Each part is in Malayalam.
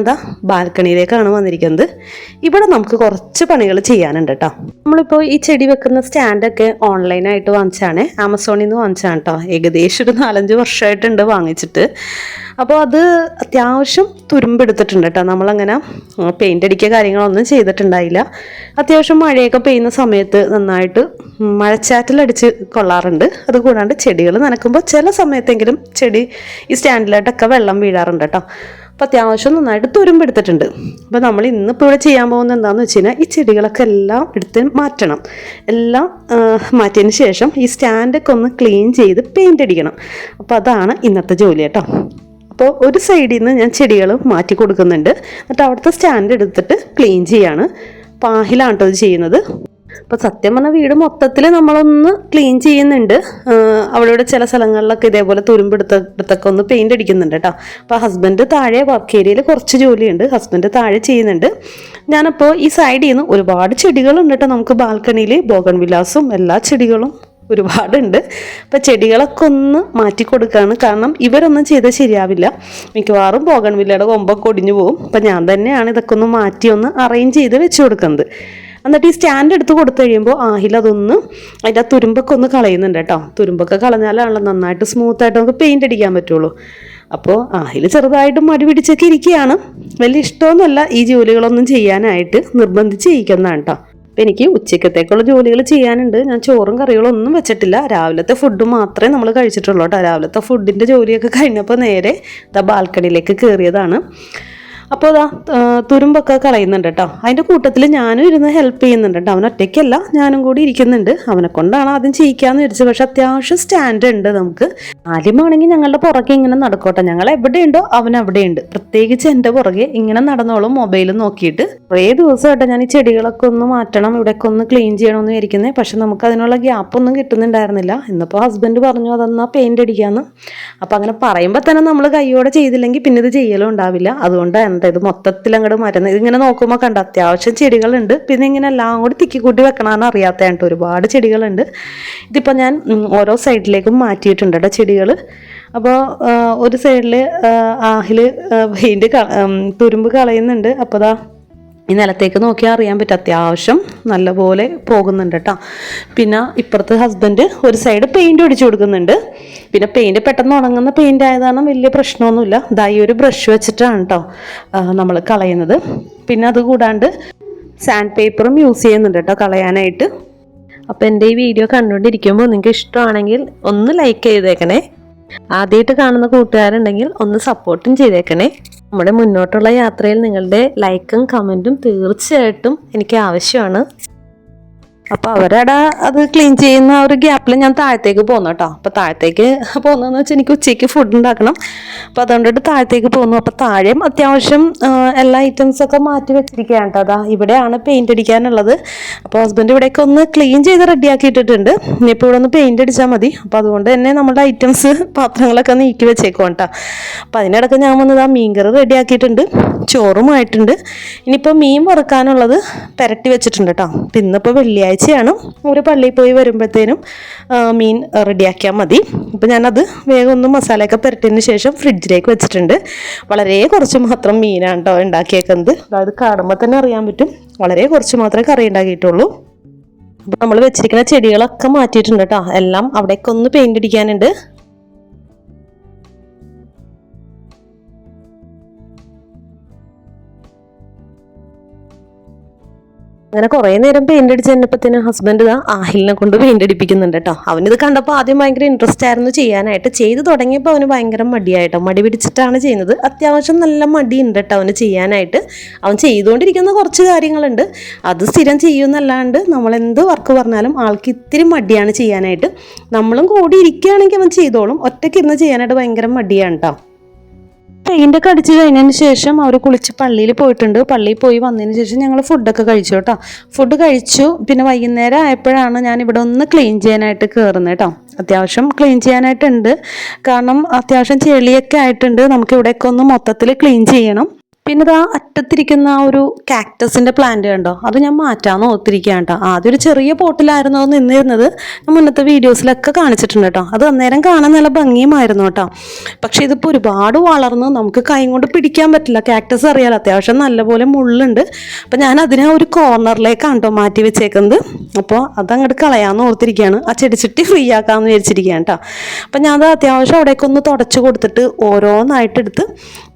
എന്താ ബാൽക്കണിയിലേക്കാണ് വന്നിരിക്കുന്നത്. ഇവിടെ നമുക്ക് കുറച്ച് പണികൾ ചെയ്യാനുണ്ട് കേട്ടോ നമ്മളിപ്പോൾ ഈ ചെടി വെക്കുന്ന സ്റ്റാൻഡൊക്കെ ഓൺലൈനായിട്ട് വാങ്ങിച്ചാണ്. ആമസോണിൽ നിന്ന് വാങ്ങിച്ചാണ് കേട്ടോ ഏകദേശം ഒരു നാലഞ്ച് വർഷമായിട്ടുണ്ട് വാങ്ങിച്ചിട്ട്. അപ്പോൾ അത് അത്യാവശ്യം തുരുമ്പെടുത്തിട്ടുണ്ട് കേട്ടോ നമ്മളങ്ങനെ പെയിന്റ് അടിക്കുക കാര്യങ്ങളൊന്നും ചെയ്തിട്ടുണ്ടായില്ല. അത്യാവശ്യം മഴയൊക്കെ പെയ്യുന്ന സമയത്ത് നന്നായിട്ട് മഴച്ചാറ്റിലടിച്ച് കൊള്ളാറുണ്ട്. അതുകൂടാണ്ട് ചെടികൾ നനക്കുമ്പോൾ ചില സമയത്തെങ്കിലും ചെടി ഈ സ്റ്റാൻഡിലായിട്ടൊക്കെ വെള്ളം വീഴാറുണ്ട് കേട്ടോ അപ്പോൾ അത്യാവശ്യം നന്നായിട്ട് തുരുമ്പെടുത്തിട്ടുണ്ട് അപ്പോൾ നമ്മൾ ഇന്നിപ്പോൾ ഇവിടെ ചെയ്യാൻ പോകുന്നത് എന്താണെന്ന് വെച്ച് കഴിഞ്ഞാൽ ഈ ചെടികളൊക്കെ എല്ലാം എടുത്ത് മാറ്റണം. എല്ലാം മാറ്റിയതിന് ശേഷം ഈ സ്റ്റാൻഡൊക്കെ ഒന്ന് ക്ലീൻ ചെയ്ത് പെയിന്റ് അടിക്കണം. അപ്പോൾ അതാണ് ഇന്നത്തെ ജോലി കേട്ടോ. അപ്പോൾ ഒരു സൈഡിൽ നിന്ന് ഞാൻ ചെടികൾ മാറ്റി കൊടുക്കുന്നുണ്ട്. എന്നിട്ട് അവിടുത്തെ സ്റ്റാൻഡ് എടുത്തിട്ട് ക്ലീൻ ചെയ്യാണ്. പാഹിലാണ് കേട്ടോ ഇത് ചെയ്യുന്നത്. അപ്പോൾ സത്യം പറഞ്ഞാൽ വീട് മൊത്തത്തിൽ നമ്മളൊന്ന് ക്ലീൻ ചെയ്യുന്നുണ്ട്. അവിടെ ചില സ്ഥലങ്ങളിലൊക്കെ ഇതേപോലെ തുരുമ്പെടുത്തൊക്കെ ഒന്ന് പെയിന്റ് അടിക്കുന്നുണ്ട് കേട്ടോ. അപ്പോൾ ഹസ്ബൻഡ് താഴെ വർക്ക് ഏരിയയിൽ കുറച്ച് ജോലിയുണ്ട്. ഹസ്ബൻഡ് താഴെ ചെയ്യുന്നുണ്ട്. ഞാനപ്പോൾ ഈ സൈഡിൽ നിന്ന് ഒരുപാട് ചെടികളുണ്ട് കേട്ടോ നമുക്ക് ബാൽക്കണിയിൽ ബോഗൺ വിലാസും എല്ലാ ചെടികളും ഒരുപാടുണ്ട്. അപ്പം ചെടികളൊക്കെ ഒന്ന് മാറ്റി കൊടുക്കുകയാണ് കാരണം ഇവരൊന്നും ചെയ്താൽ ശരിയാവില്ല. മിക്കവാറും പോകൺ വില്ലയുടെ കൊമ്പൊക്കെ ഒടിഞ്ഞു പോകും. അപ്പം ഞാൻ തന്നെയാണ് ഇതൊക്കെ ഒന്ന് മാറ്റി ഒന്ന് അറേഞ്ച് ചെയ്ത് വെച്ച് കൊടുക്കുന്നത്. എന്നിട്ട് ഈ സ്റ്റാൻഡ് എടുത്ത് കൊടുത്തു കഴിയുമ്പോൾ ആഹിൽ അതൊന്ന് അതിന്റെ ആ തുരുമ്പൊക്കെ ഒന്ന് കളയുന്നുണ്ട് കേട്ടോ. തുരുമ്പൊക്കെ കളഞ്ഞാലാണല്ലോ നന്നായിട്ട് സ്മൂത്തായിട്ട് നമുക്ക് പെയിന്റ് അടിക്കാൻ പറ്റുള്ളൂ. അപ്പോൾ ആഹിൽ ചെറുതായിട്ട് മടി പിടിച്ചൊക്കെ ഇരിക്കുകയാണ്. വലിയ ഇഷ്ടമൊന്നുമല്ല ഈ ജോലികളൊന്നും ചെയ്യാനായിട്ട് നിർബന്ധിച്ച് ചെയ്യിക്കുന്നതാണ് കേട്ടോ. അപ്പം എനിക്ക് ഉച്ചക്കത്തേക്കുള്ള ജോലികൾ ചെയ്യാനുണ്ട്. ഞാൻ ചോറും കറികളും ഒന്നും വെച്ചിട്ടില്ല. രാവിലത്തെ ഫുഡ് മാത്രമേ നമ്മൾ കഴിച്ചിട്ടുള്ളൂ കേട്ടോ. രാവിലത്തെ ഫുഡിന്റെ ജോലിയൊക്കെ കഴിഞ്ഞപ്പോൾ നേരെ ദ ബാൽക്കണിയിലേക്ക് കയറിയതാണ് അപ്പോൾ അതാ തുരുമ്പൊക്കെ കളയുന്നുണ്ട് കേട്ടോ അതിന്റെ കൂട്ടത്തിൽ ഞാനും ഇരുന്ന് ഹെൽപ്പ് ചെയ്യുന്നുണ്ട് കേട്ടോ അവൻ ഒറ്റയ്ക്കല്ല ഞാനും കൂടി ഇരിക്കുന്നുണ്ട്. അവനെ കൊണ്ടാണ് ആദ്യം ചെയ്യിക്കാന്ന് വിചാരിച്ചത് പക്ഷെ അത്യാവശ്യം സ്റ്റാൻഡ് ഉണ്ട് നമുക്ക്. ആദ്യമാണെങ്കിൽ ഞങ്ങളുടെ പുറകെ ഇങ്ങനെ നടക്കോട്ടെ. ഞങ്ങൾ എവിടെയുണ്ടോ അവൻ അവിടെയുണ്ട്. പ്രത്യേകിച്ച് എന്റെ പുറകെ ഇങ്ങനെ നടന്നോളും മൊബൈൽ നോക്കിയിട്ട്. കുറേ ദിവസമായിട്ട് ഞാൻ ഈ ചെടികളൊക്കെ ഒന്ന് മാറ്റണം ഇവിടെയൊക്കെ ഒന്ന് ക്ലീൻ ചെയ്യണമെന്ന് വിചാരിക്കുന്നത് പക്ഷെ നമുക്ക് അതിനുള്ള ഗ്യാപ്പ് ഒന്നും കിട്ടുന്നുണ്ടായിരുന്നില്ല. ഇന്നിപ്പോൾ ഹസ്ബൻഡ് പറഞ്ഞു അതെന്നാ പെയിന്റ് അടിക്കാന്ന്? അപ്പോൾ അങ്ങനെ പറയുമ്പോൾ തന്നെ നമ്മൾ കൈയോടെ ചെയ്തില്ലെങ്കിൽ പിന്നെ ഇത് ചെയ്യലും ഉണ്ടാവില്ല. അതുകൊണ്ടാണ് എന്താ ഇത് മൊത്തത്തിൽ അങ്ങോട്ട് മരുന്ന് ഇതിങ്ങനെ നോക്കുമ്പോൾ കണ്ട അത്യാവശ്യം ചെടികളുണ്ട്. പിന്നെ ഇങ്ങനെ എല്ലാം കൂടി തിക്കി കൂട്ടി വെക്കണമെന്ന് അറിയാത്തതായിട്ട് ഒരുപാട് ചെടികളുണ്ട്. ഇതിപ്പോൾ ഞാൻ ഓരോ സൈഡിലേക്കും മാറ്റിയിട്ടുണ്ട് കേട്ടോ ചെടികൾ അപ്പോൾ ഒരു സൈഡിൽ ആഹിൽ പെയിന്റ് തുരുമ്പ് കളയുന്നുണ്ട്. അപ്പോൾ ദാ ഈ നിലത്തേക്ക് നോക്കിയാൽ അറിയാൻ പറ്റും അത്യാവശ്യം നല്ലപോലെ പോകുന്നുണ്ട് കേട്ടോ. പിന്നെ ഇപ്പുറത്തെ ഹസ്ബൻഡ് ഒരു സൈഡ് പെയിന്റ് ഒടിച്ചു കൊടുക്കുന്നുണ്ട്. പിന്നെ പെയിന്റ് പെട്ടെന്ന് ഉണങ്ങുന്ന പെയിന്റ് ആയതാണ് വലിയ പ്രശ്നമൊന്നുമില്ല. ഇതായി ഒരു ബ്രഷ് വെച്ചിട്ടാണ് കേട്ടോ നമ്മൾ കളയുന്നത്. പിന്നെ അത് കൂടാണ്ട് സാൻഡ് പേപ്പറും യൂസ് ചെയ്യുന്നുണ്ട് കേട്ടോ കളയാനായിട്ട്. അപ്പോൾ എന്റെ ഈ വീഡിയോ കണ്ടുകൊണ്ടിരിക്കുമ്പോൾ നിങ്ങൾക്ക് ഇഷ്ടമാണെങ്കിൽ ഒന്ന് ലൈക്ക് ചെയ്തേക്കണേ. ആദ്യമായിട്ട് കാണുന്ന കൂട്ടുകാരുണ്ടെങ്കിൽ ഒന്ന് സപ്പോർട്ടും ചെയ്തേക്കണേ. നമ്മുടെ മുന്നോട്ടുള്ള യാത്രയിൽ നിങ്ങളുടെ ലൈക്കും കമന്റും തീർച്ചയായിട്ടും എനിക്ക് ആവശ്യമാണ്. അപ്പോൾ അവരവിടെ അത് ക്ലീൻ ചെയ്യുന്ന ഒരു ഗ്യാപ്പിൽ ഞാൻ താഴത്തേക്ക് പോന്നു കേട്ടോ അപ്പോൾ താഴത്തേക്ക് പോകുന്നതെന്ന് വെച്ചാൽ എനിക്ക് ഉച്ചയ്ക്ക് ഫുഡ് ഉണ്ടാക്കണം അപ്പോൾ അതുകൊണ്ടിട്ട് താഴത്തേക്ക് പോന്നു. അപ്പോൾ താഴെയും അത്യാവശ്യം എല്ലാ ഐറ്റംസ് ഒക്കെ മാറ്റി വെച്ചിരിക്കുകയാണ് കേട്ടോ അതാ ഇവിടെയാണ് പെയിന്റ് അടിക്കാനുള്ളത്. അപ്പോൾ ഹസ്ബൻഡ് ഇവിടേക്ക് ഒന്ന് ക്ലീൻ ചെയ്ത് റെഡിയാക്കി ഇട്ടിട്ടുണ്ട് ഇനിയിപ്പോൾ ഇവിടെ ഒന്ന് പെയിന്റ് അടിച്ചാൽ മതി. അപ്പോൾ അതുകൊണ്ട് തന്നെ നമ്മുടെ ഐറ്റംസ് പാത്രങ്ങളൊക്കെ നീക്കി വെച്ചേക്കും കേട്ടോ അപ്പോൾ അതിനിടയ്ക്ക് ഞാൻ വന്നത് ആ മീൻകറി റെഡിയാക്കിയിട്ടുണ്ട് ചോറുമായിട്ടുണ്ട് ഇനിയിപ്പോൾ മീൻ വറുക്കാനുള്ളത് പുരട്ടി വെച്ചിട്ടുണ്ട് കേട്ടോ ഇന്നിപ്പോൾ ഇന്നിപ്പോൾ വെള്ളിയാഴ്ചയാണ് ഒരു പള്ളിയിൽ പോയി വരുമ്പോഴത്തേനും മീൻ റെഡിയാക്കിയാൽ മതി. അപ്പോൾ ഞാനത് വേഗം ഒന്ന് മസാലയൊക്കെ പുരട്ടിയതിന് ശേഷം ഫ്രിഡ്ജിലേക്ക് വെച്ചിട്ടുണ്ട്. വളരെ കുറച്ച് മാത്രം മീനാണ് കേട്ടോ ഉണ്ടാക്കിയേക്കുന്നത്. അതായത് കാണുമ്പോൾ തന്നെ അറിയാൻ പറ്റും. വളരെ കുറച്ച് മാത്രമേ കറി ഉണ്ടാക്കിയിട്ടുള്ളൂ. അപ്പോൾ നമ്മൾ വെച്ചിരിക്കുന്ന ചെടികളൊക്കെ മാറ്റിയിട്ടുണ്ട് കേട്ടോ എല്ലാം അവിടേക്ക് ഒന്ന് പെയിന്റ് അടിക്കാനുണ്ട്. അങ്ങനെ കുറേ നേരം പെയിന്റ് അടിച്ച് കഴിഞ്ഞപ്പോഴത്തേനും ഹസ്ബൻഡ് ആഹിലിനെ കൊണ്ട് പെയിന്റ് അടിപ്പിക്കുന്നുണ്ട് കേട്ടോ അവനിത് കണ്ടപ്പോൾ ആദ്യം ഭയങ്കര ഇൻട്രസ്റ്റ് ആയിരുന്നു ചെയ്യാനായിട്ട്. ചെയ്ത് തുടങ്ങിയപ്പോൾ അവന് ഭയങ്കര മടിയായിട്ടോ. മടി പിടിച്ചിട്ടാണ് ചെയ്യുന്നത്. അത്യാവശ്യം നല്ല മടി ഉണ്ട് കേട്ടോ അവന് ചെയ്യാനായിട്ട്. അവൻ ചെയ്തുകൊണ്ടിരിക്കുന്ന കുറച്ച് കാര്യങ്ങളുണ്ട്. അത് സ്ഥിരം ചെയ്യുമെന്നല്ലാണ്ട് നമ്മൾ എന്ത് വർക്ക് പറഞ്ഞാലും ആൾക്ക് ഇത്തിരി മടിയാണ് ചെയ്യാനായിട്ട്. നമ്മളും കൂടി ഇരിക്കുകയാണെങ്കിൽ അവൻ ചെയ്തോളും. ഒറ്റയ്ക്ക് ഇരുന്ന് ചെയ്യാനായിട്ട് ഭയങ്കര മടിയാണ് കേട്ടോ പെയിന്റ് ഒക്കെ അടിച്ച് കഴിഞ്ഞതിന് ശേഷം അവർ കുളിച്ച് പള്ളിയിൽ പോയിട്ടുണ്ട്. പള്ളിയിൽ പോയി വന്നതിന് ശേഷം ഞങ്ങൾ ഫുഡൊക്കെ കഴിച്ചു കേട്ടോ. ഫുഡ് കഴിച്ചു. പിന്നെ വൈകുന്നേരം ആയപ്പോഴാണ് ഞാൻ ഇവിടെ ഒന്ന് ക്ലീൻ ചെയ്യാനായിട്ട് കയറുന്നത് കേട്ടോ. അത്യാവശ്യം ക്ലീൻ ചെയ്യാനായിട്ടുണ്ട്. കാരണം അത്യാവശ്യം ചെളിയൊക്കെ ആയിട്ടുണ്ട്. നമുക്ക് ഇവിടെയൊക്കെ ഒന്ന് മൊത്തത്തിൽ ക്ലീൻ ചെയ്യണം. പിന്നെ ഇതാ അറ്റത്തിരിക്കുന്ന ആ ഒരു കാക്ടസിന്റെ പ്ലാന്റ് കണ്ടോ? അത് ഞാൻ മാറ്റാമെന്ന് ഓർത്തിരിക്കുകയാണ് കേട്ടോ. ആദ്യം ഒരു ചെറിയ പോട്ടിലായിരുന്നു അത് നിന്നിരുന്നത്. ഞാൻ മുന്നത്തെ വീഡിയോസിലൊക്കെ കാണിച്ചിട്ടുണ്ട് കേട്ടോ. അത് അന്നേരം കാണാൻ നല്ല ഭംഗിയുമായിരുന്നു കേട്ടോ. പക്ഷേ ഇതിപ്പോൾ ഒരുപാട് വളർന്ന് നമുക്ക് കൈ കൊണ്ട് പിടിക്കാൻ പറ്റില്ല. കാക്ടസ് അറിയാലോ? അത്യാവശ്യം നല്ലപോലെ മുള്ളുണ്ട്. അപ്പം ഞാൻ അതിനെ ഒരു കോർണറിലേക്കാണ് കേട്ടോ മാറ്റി വെച്ചേക്കുന്നത്. അപ്പോൾ അതങ്ങോട്ട് കളയാമെന്ന് ഓർത്തിരിക്കുകയാണ്. ആ ചെടി ചെടിച്ചട്ടി ഫ്രീ ആക്കാമെന്ന് വിചാരിച്ചിരിക്കുകയാണ് കേട്ടോ. അപ്പം ഞാൻ അത് അത്യാവശ്യം അവിടേക്കൊന്ന് തുടച്ച് കൊടുത്തിട്ട് ഓരോന്നായിട്ടെടുത്ത്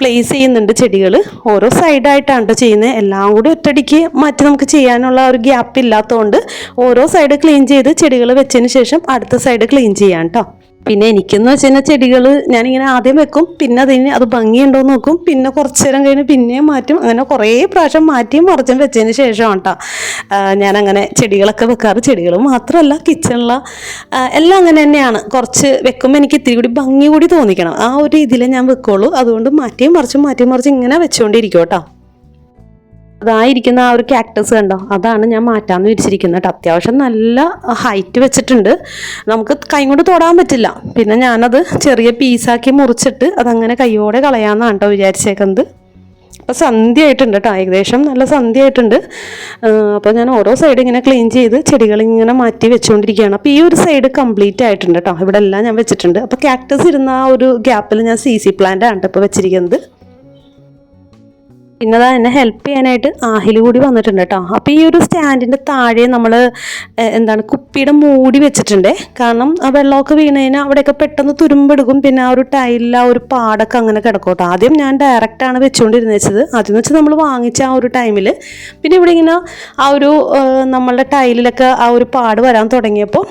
പ്ലേസ് ചെയ്യുന്നുണ്ട് ചെടികൾ ഓരോ സൈഡായിട്ടാണ് ചെയ്യുന്നത് എല്ലാം കൂടി ഒറ്റടിക്ക് മാറ്റി നമുക്ക് ചെയ്യാനുള്ള ഒരു ഗ്യാപ്പ് ഇല്ലാത്തതുകൊണ്ട് ഓരോ സൈഡ് ക്ലീൻ ചെയ്ത് ചെടികൾ വെച്ചതിന് ശേഷം അടുത്ത സൈഡ് ക്ലീൻ ചെയ്യാം കേട്ടോ പിന്നെ എനിക്കെന്ന് വെച്ച് കഴിഞ്ഞാൽ ചെടികൾ ഞാനിങ്ങനെ ആദ്യം വെക്കും പിന്നെ അതിന് അത് ഭംഗിയുണ്ടോ എന്ന് നോക്കും പിന്നെ കുറച്ച് നേരം കഴിഞ്ഞ് പിന്നെയും മാറ്റും. അങ്ങനെ കുറേ പ്രാവശ്യം മാറ്റിയും മറിച്ചും വെച്ചതിന് ശേഷമാണ് കേട്ടോ ഞാനങ്ങനെ ചെടികളൊക്കെ വെക്കാറ്. ചെടികൾ മാത്രമല്ല കിച്ചണില എല്ലാം അങ്ങനെ തന്നെയാണ്. കുറച്ച് വെക്കുമ്പോൾ എനിക്ക് ഇത്തിരി കൂടി ഭംഗി കൂടി തോന്നിക്കണം. ആ ഒരു രീതിയിലേ ഞാൻ വെക്കുള്ളൂ. അതുകൊണ്ട് മാറ്റിയും മറിച്ചും മാറ്റിയും മറിച്ചും ഇങ്ങനെ വെച്ചുകൊണ്ടിരിക്കും കേട്ടോ അതായിരിക്കുന്ന ആ ഒരു കാക്ടസ് കണ്ടോ? അതാണ് ഞാൻ മാറ്റാന്ന് വിരിച്ചിരിക്കുന്നത് കേട്ടോ. അത്യാവശ്യം നല്ല ഹൈറ്റ് വെച്ചിട്ടുണ്ട്. നമുക്ക് കൈ കൊണ്ട് തൊടാൻ പറ്റില്ല. പിന്നെ ഞാനത് ചെറിയ പീസാക്കി മുറിച്ചിട്ട് അതങ്ങനെ കൈയോടെ കളയാമെന്നാണ് കേട്ടോ വിചാരിച്ചേക്കുന്നത്. അപ്പോൾ സന്ധ്യ ആയിട്ടുണ്ട് കേട്ടോ. ഏകദേശം നല്ല സന്ധ്യ ആയിട്ടുണ്ട്. അപ്പോൾ ഞാൻ ഓരോ സൈഡ് ഇങ്ങനെ ക്ലീൻ ചെയ്ത് ചെടികൾ ഇങ്ങനെ മാറ്റി വെച്ചുകൊണ്ടിരിക്കുകയാണ് അപ്പോൾ ഈ ഒരു സൈഡ് കംപ്ലീറ്റ് ആയിട്ടുണ്ട് കേട്ടോ. ഇവിടെ എല്ലാം ഞാൻ വെച്ചിട്ടുണ്ട്. അപ്പോൾ കാക്ടസ് ഇരുന്ന ആ ഒരു ഗ്യാപ്പിൽ ഞാൻ സി സി പ്ലാന്റ് ആണ് ഇപ്പോൾ വെച്ചിരിക്കുന്നത്. പിന്നെ അതാ എന്നെ ഹെൽപ്പ് ചെയ്യാനായിട്ട് ആഹിൽ കൂടി വന്നിട്ടുണ്ട് കേട്ടോ അപ്പോൾ ഈ ഒരു സ്റ്റാൻഡിന്റെ താഴെ നമ്മൾ എന്താണ് കുപ്പിയുടെ മൂടി വെച്ചിട്ടുണ്ട്. കാരണം ആ വെള്ളമൊക്കെ വീണ് അവിടെയൊക്കെ പെട്ടെന്ന് തുരുമ്പെടുക്കും. പിന്നെ ആ ഒരു ടൈലിൽ ആ ഒരു പാടൊക്കെ അങ്ങനെ കിടക്കും ആദ്യം ഞാൻ ഡയറക്റ്റാണ് വെച്ചുകൊണ്ടിരുന്നത് വെച്ചത് അതെന്ന് വെച്ച് നമ്മൾ വാങ്ങിച്ച ആ ഒരു ടൈമിൽ പിന്നെ ഇവിടെ ഇങ്ങനെ ആ ഒരു നമ്മളുടെ ടൈലിലൊക്കെ ആ ഒരു പാട് വരാൻ തുടങ്ങിയപ്പോൾ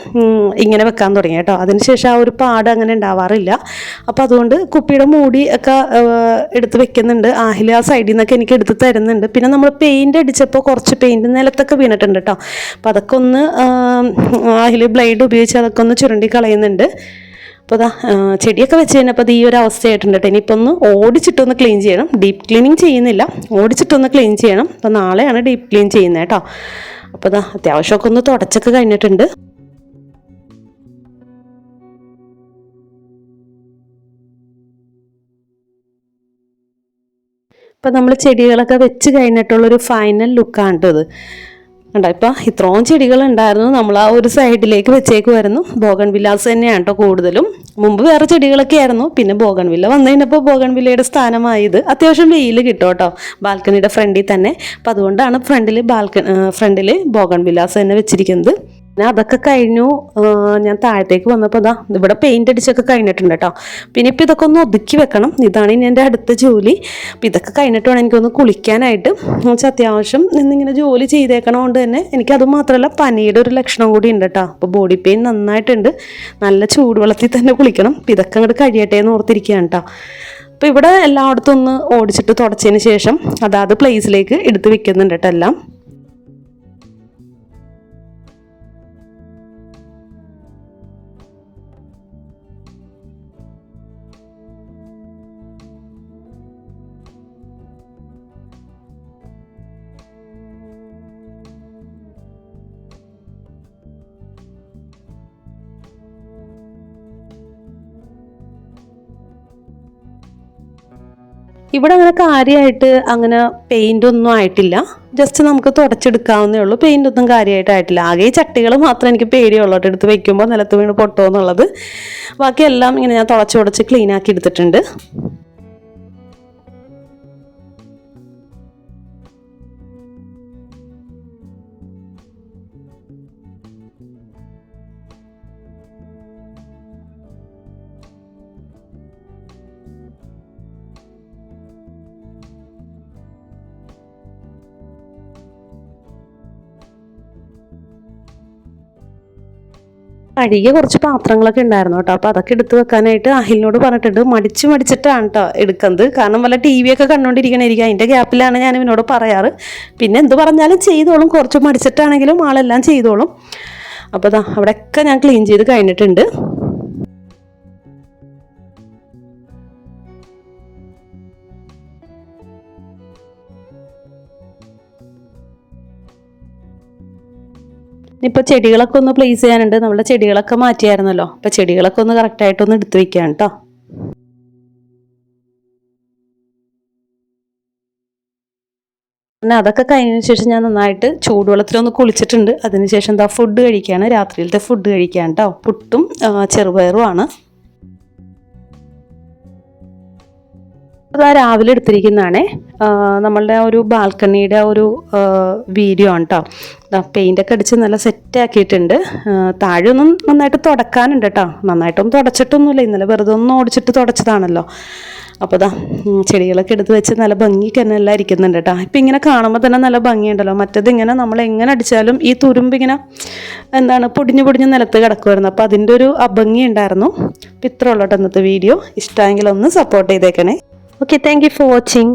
ഇങ്ങനെ വെക്കാൻ തുടങ്ങി കേട്ടോ അതിനുശേഷം ആ ഒരു പാട് അങ്ങനെ ഉണ്ടാവാറില്ല. അപ്പോൾ അതുകൊണ്ട് കുപ്പിയുടെ മൂടി ഒക്കെ എടുത്ത് വെക്കുന്നുണ്ട് ആഹിൽ ആ സൈഡിൽ നിന്നൊക്കെ എനിക്ക് എടുത്ത് തരുന്നുണ്ട്. പിന്നെ നമ്മൾ പെയിന്റ് അടിച്ചപ്പോൾ കുറച്ച് പെയിന്റ് നിലത്തൊക്കെ വീണിട്ടുണ്ട് കേട്ടോ അപ്പോൾ അതൊക്കെ ഒന്ന് അതിൽ ബ്ലേഡ് ഉപയോഗിച്ച് അതൊക്കെ ഒന്ന് ചുരണ്ടി കളയുന്നുണ്ട്. അപ്പോൾ അതാ ചെടിയൊക്കെ വെച്ച് കഴിഞ്ഞപ്പോൾ അത് ഈ ഒരു അവസ്ഥയായിട്ടുണ്ട് കേട്ടോ ഇനിയിപ്പോൾ ഒന്ന് ഓടിച്ചിട്ടൊന്ന് ക്ലീൻ ചെയ്യണം. ഡീപ്പ് ക്ലീനിങ് ചെയ്യുന്നില്ല. ഓടിച്ചിട്ടൊന്ന് ക്ലീൻ ചെയ്യണം. അപ്പോൾ നാളെയാണ് ഡീപ്പ് ക്ലീൻ ചെയ്യുന്നത് കേട്ടോ അപ്പോൾ അതാ അത്യാവശ്യമൊക്കെ ഒന്ന് തുടച്ചൊക്കെ കഴിഞ്ഞിട്ടുണ്ട്. ഇപ്പം നമ്മൾ ചെടികളൊക്കെ വെച്ച് കഴിഞ്ഞിട്ടുള്ളൊരു ഫൈനൽ ലുക്കാണ് ഇത് കണ്ടോ? ഇപ്പം ഇത്രയും ചെടികൾ ഉണ്ടായിരുന്നു നമ്മൾ ആ ഒരു സൈഡിലേക്ക് വെച്ചേക്കുമായിരുന്നു ബോഗൺ വില്ലാസ് തന്നെയാണ് കേട്ടോ കൂടുതലും. മുമ്പ് വേറെ ചെടികളൊക്കെ ആയിരുന്നു. പിന്നെ ബോഗൺ വില്ല വന്നു കഴിഞ്ഞപ്പോൾ ബോഗൺ വില്ലയുടെ സ്ഥാനമായത് അത്യാവശ്യം വെയിൽ കിട്ടും കേട്ടോ ബാൽക്കണിയുടെ ഫ്രണ്ടിൽ തന്നെ. അപ്പം അതുകൊണ്ടാണ് ഫ്രണ്ടിൽ ബാൽക്കണി ഫ്രണ്ടിൽ ബോഗൺ വില്ലാസ് തന്നെ വെച്ചിരിക്കുന്നത്. പിന്നെ അതൊക്കെ കഴിഞ്ഞു. ഞാൻ താഴത്തേക്ക് വന്നപ്പോൾ ഇതാ ഇവിടെ പെയിന്റ് അടിച്ചൊക്കെ കഴിഞ്ഞിട്ടുണ്ട് കേട്ടോ പിന്നെ ഇപ്പം ഇതൊക്കെ ഒന്ന് ഒതുക്കി വെക്കണം. ഇതാണ് ഇനി എന്റെ അടുത്ത ജോലി. അപ്പം ഇതൊക്കെ കഴിഞ്ഞിട്ട് വേണം എനിക്കൊന്ന് കുളിക്കാനായിട്ട്. വെച്ചാൽ അത്യാവശ്യം ഇന്നിങ്ങനെ ജോലി ചെയ്തേക്കണോണ്ട് തന്നെ എനിക്കത് മാത്രമല്ല പനിയുടെ ഒരു ലക്ഷണം കൂടി ഉണ്ട് കേട്ടോ അപ്പോൾ ബോഡി പെയിൻ നന്നായിട്ടുണ്ട്. നല്ല ചൂടുവെള്ളത്തിൽ തന്നെ കുളിക്കണം. അപ്പം ഇതൊക്കെ അങ്ങോട്ട് കഴിയട്ടെ എന്ന് ഓർത്തിരിക്കുകയാണ് കേട്ടോ അപ്പോൾ ഇവിടെ എല്ലായിടത്തും ഒന്ന് ഓടിച്ചിട്ട് തുടച്ചതിന് ശേഷം അതാത് പ്ലേസിലേക്ക് എടുത്ത് വെക്കുന്നുണ്ട് കേട്ടോ എല്ലാം. ഇവിടെ അങ്ങനെ കാര്യമായിട്ട് അങ്ങനെ പെയിന്റ് ഒന്നും ആയിട്ടില്ല. ജസ്റ്റ് നമുക്ക് തുടച്ചെടുക്കാവുന്നേ ഉള്ളൂ. പെയിന്റ് ഒന്നും കാര്യമായിട്ടായിട്ടില്ല ആകെ ഈ ചട്ടികൾ മാത്രം എനിക്ക് പേടിയുള്ളൂ. എടുത്ത് വെക്കുമ്പോൾ നിലത്ത് വീണ് പൊട്ടോ എന്നുള്ളത് ബാക്കിയെല്ലാം ഇങ്ങനെ ഞാൻ തുടച്ച് തുടച്ച് ക്ലീൻ ആക്കി എടുത്തിട്ടുണ്ട്. കഴുകിയ കുറച്ച് പാത്രങ്ങളൊക്കെ ഉണ്ടായിരുന്നു കേട്ടോ. അപ്പോൾ അതൊക്കെ എടുത്ത് വെക്കാനായിട്ട് അഹിലിനോട് പറഞ്ഞിട്ടുണ്ട്. മടിച്ച് മടിച്ചിട്ടാണ് കേട്ടോ എടുക്കുന്നത്. കാരണം വല്ല ടി വി ഒക്കെ കണ്ടുകൊണ്ടിരിക്കണായിരിക്കും അതിന്റെ ഗ്യാപ്പിലാണ് ഞാൻ ഇവനോട് പറയാറ്. പിന്നെ എന്ത് പറഞ്ഞാലും ചെയ്തോളും. കുറച്ച് മടിച്ചിട്ടാണെങ്കിലും ആളെല്ലാം ചെയ്തോളും. അപ്പോൾ അതാ അവിടെയൊക്കെ ഞാൻ ക്ലീൻ ചെയ്ത് കഴിഞ്ഞിട്ടുണ്ട്. ഇനിയിപ്പോൾ ചെടികളൊക്കെ ഒന്ന് പ്ലേസ് ചെയ്യാനുണ്ട്. നമ്മുടെ ചെടികളൊക്കെ മാറ്റിയായിരുന്നല്ലോ. അപ്പോൾ ചെടികളൊക്കെ ഒന്ന് കറക്റ്റായിട്ടൊന്ന് എടുത്ത് വെക്കാം കേട്ടോ പിന്നെ അതൊക്കെ കഴിഞ്ഞതിന് ശേഷം ഞാൻ നന്നായിട്ട് ചൂടുവെള്ളത്തിലൊന്ന് കുളിച്ചിട്ടുണ്ട്. അതിനുശേഷം എന്താ ഫുഡ് കഴിക്കുകയാണ് രാത്രിയിലത്തെ ഫുഡ് കഴിക്കാൻ കേട്ടോ പുട്ടും ചെറുപയറുമാണ് അതാ രാവിലെ എടുത്തിരിക്കുന്നതാണേ. നമ്മളുടെ ഒരു ബാൽക്കണിയുടെ ഒരു വീഡിയോ ആണ് കേട്ടോ പെയിന്റ് ഒക്കെ അടിച്ച് നല്ല സെറ്റ് ആക്കിയിട്ടുണ്ട്. ഒന്നും നന്നായിട്ട് തുടക്കാനുണ്ട് കേട്ടോ. നന്നായിട്ടൊന്നും തുടച്ചിട്ടൊന്നുമില്ല. ഇന്നലെ വെറുതെ ഒന്ന് ഓടിച്ചിട്ട് തുടച്ചതാണല്ലോ. അപ്പോൾ ദാ ചെടികളൊക്കെ എടുത്ത് വെച്ച് നല്ല ഭംഗിക്ക് തന്നെ എല്ലാം ഇരിക്കുന്നുണ്ട് കേട്ടോ. ഇപ്പം ഇങ്ങനെ കാണുമ്പോൾ തന്നെ നല്ല ഭംഗിയുണ്ടല്ലോ. മറ്റത് ഇങ്ങനെ നമ്മൾ എങ്ങനെ അടിച്ചാലും ഈ തുരുമ്പ് ഇങ്ങനെ എന്താണ് പൊടിഞ്ഞു പൊടിഞ്ഞ് നിലത്ത് കിടക്കുമായിരുന്നു അപ്പോൾ അതിന്റെ ഒരു അഭംഗി ഉണ്ടായിരുന്നു. അപ്പം ഇത്ര ഉള്ളോട്ടെ ഇന്നത്തെ വീഡിയോ ഇഷ്ടമെങ്കിൽ ഒന്ന് സപ്പോർട്ട് ചെയ്തേക്കണേ. Okay thank you for watching